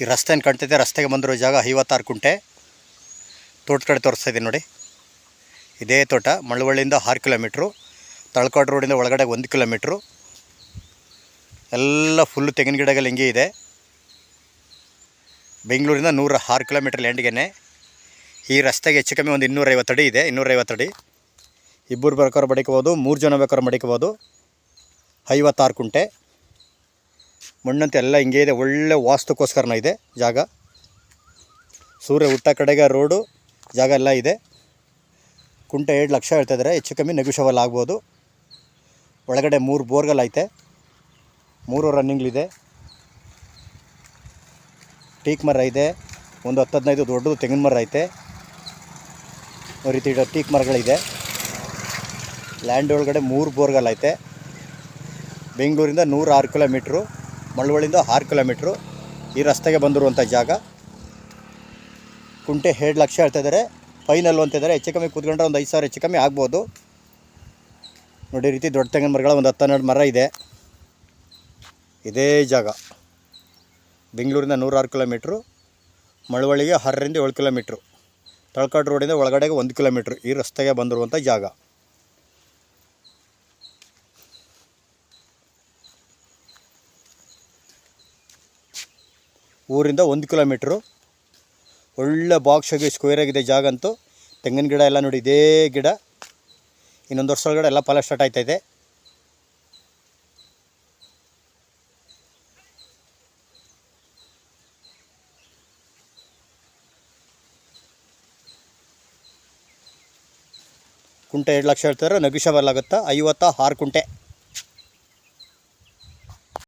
ಈ ರಸ್ತೆ ಏನು ಕಾಣ್ತಿದೆ ರಸ್ತೆಗೆ ಬಂದಿರೋ ಜಾಗ ಐವತ್ತಾರು ಕುಂಟೆ. ತೋಟ ಕಡೆ ತೋರಿಸ್ತಾ ಇದ್ದೀನಿ ನೋಡಿ. ಇದೇ ತೋಟ, ಮಳವಳ್ಳಿಯಿಂದ ಆರು ಕಿಲೋಮೀಟ್ರು, ತಳಕಾಡು ರೋಡಿಂದ ಒಳಗಡೆ ಒಂದು ಕಿಲೋಮೀಟ್ರು. ಎಲ್ಲ ಫುಲ್ಲು ತೆಂಗಿನ ಗಿಡಗಳು ಹಿಂಗೆ ಇದೆ. ಬೆಂಗಳೂರಿಂದ ನೂರ ಆರು ಕಿಲೋಮೀಟ್ರ್ ಲ್ಯಾಂಡ್ಗೆ ಈ ರಸ್ತೆಗೆ ಹೆಚ್ಚು ಕಮ್ಮಿ ಒಂದು ಇನ್ನೂರೈವತ್ತು ಅಡಿ ಇದೆ, ಇನ್ನೂರೈವತ್ತು ಅಡಿ. ಇಬ್ಬರು ಬೇಕಾದ್ರೆ ಮಡಿಕೋಬೋದು, ಮೂರು ಜನ ಬೇಕಾದ್ರೆ ಮಡಿಕೋಬೋದು. ಐವತ್ತಾರು ಕುಂಟೆ. ಮಣ್ಣಂತೆ ಎಲ್ಲ ಹಿಂಗೆ ಇದೆ, ಒಳ್ಳೆ ವಾಸ್ತುಕ್ಕೋಸ್ಕರನ ಇದೆ ಜಾಗ. ಸೂರ್ಯ ಹುಟ್ಟ ಕಡೆಗೆ ರೋಡು, ಜಾಗ ಎಲ್ಲ ಇದೆ. ಕುಂಟೆ ಎರಡು ಲಕ್ಷ ಹೇಳ್ತಾಯಿದ್ದಾರೆ ಹೆಚ್ಚು ಕಮ್ಮಿ ನೆಗೋಷಿಯಬಲ್ ಆಗ್ಬೋದು. ಒಳಗಡೆ ಮೂರು ಬೋರ್ಗಲ್ ಐತೆ. ಮೂರು ರನ್ನಿಂಗ್ಲಿದೆ ಟೀಕ್ ಮರ ಇದೆ. ಒಂದು ಹತ್ತು ಹದಿನೈದು ದೊಡ್ಡದು ತೆಂಗಿನ ಮರ ಐತೆ. ರೀತಿ ಟೀಕ್ ಮರಗಳಿದೆ. ಲ್ಯಾಂಡ್ ಒಳಗಡೆ ಮೂರು ಬೋರ್ಗಲ್ ಐತೆ. ಬೆಂಗಳೂರಿಂದ ನೂರ ಆರು ಕಿಲೋಮೀಟ್ರು ಮಳವಳ್ಳಿಯಿಂದ ಆರು ಕಿಲೋಮೀಟ್ರು ಈ ರಸ್ತೆಗೆ ಬಂದಿರುವಂಥ ಜಾಗ. ಕುಂಟೆ ಎರಡು ಲಕ್ಷ ಹೇಳ್ತಾ ಇದ್ದಾರೆ. ಫೈನಲ್ ಅಂತಿದ್ದಾರೆ ಹೆಚ್ಚು ಕಮ್ಮಿ ಕೂತ್ಕೊಂಡ್ರೆ ಒಂದು ಐದು ಸಾವಿರ ಹೆಚ್ಚು ಕಮ್ಮಿ ಆಗ್ಬೋದು. ನೋಡಿ ರೀತಿ ದೊಡ್ಡ ತೆಂಗಿನ ಮರಗಳ ಒಂದು ಹತ್ತು ಹನ್ನೆರಡು ಮರ ಇದೆ. ಇದೇ ಜಾಗ. ಬೆಂಗಳೂರಿಂದ ನೂರಾರು ಕಿಲೋಮೀಟ್ರು. ಮಳವಳ್ಳಿಗೆ ಆರರಿಂದ ಏಳು ಕಿಲೋಮೀಟ್ರು. ತಳಕಾಡು ರೋಡಿಂದ ಒಳಗಡೆಗೆ ಒಂದು ಕಿಲೋಮೀಟ್ರು ಈ ರಸ್ತೆಗೆ ಬಂದಿರುವಂಥ ಜಾಗ. ಊರಿಂದ ಒಂದು ಕಿಲೋಮೀಟ್ರು. ಒಳ್ಳೆ ಬಾಕ್ಸ್ ಆಗಿ ಸ್ಕ್ವೇರ್ ಆಗಿದೆ ಜಾಗ ಅಂತೂ. ತೆಂಗಿನ ಗಿಡ ಎಲ್ಲ ನೋಡಿ ಇದೇ ಗಿಡ. ಇನ್ನೊಂದು ವರ್ಷ ಒಳಗಡೆ ಎಲ್ಲ ಫಲ ಸ್ಟಾರ್ಟ್ ಆಯ್ತೈತೆ ಕುಂಟೆ ಎರಡು ಲಕ್ಷ ಹೇಳ್ತಾರೆ ನಗುಶ ಆಗುತ್ತಾ? ಐವತ್ತ? ಆರು ಕುಂಟೆ.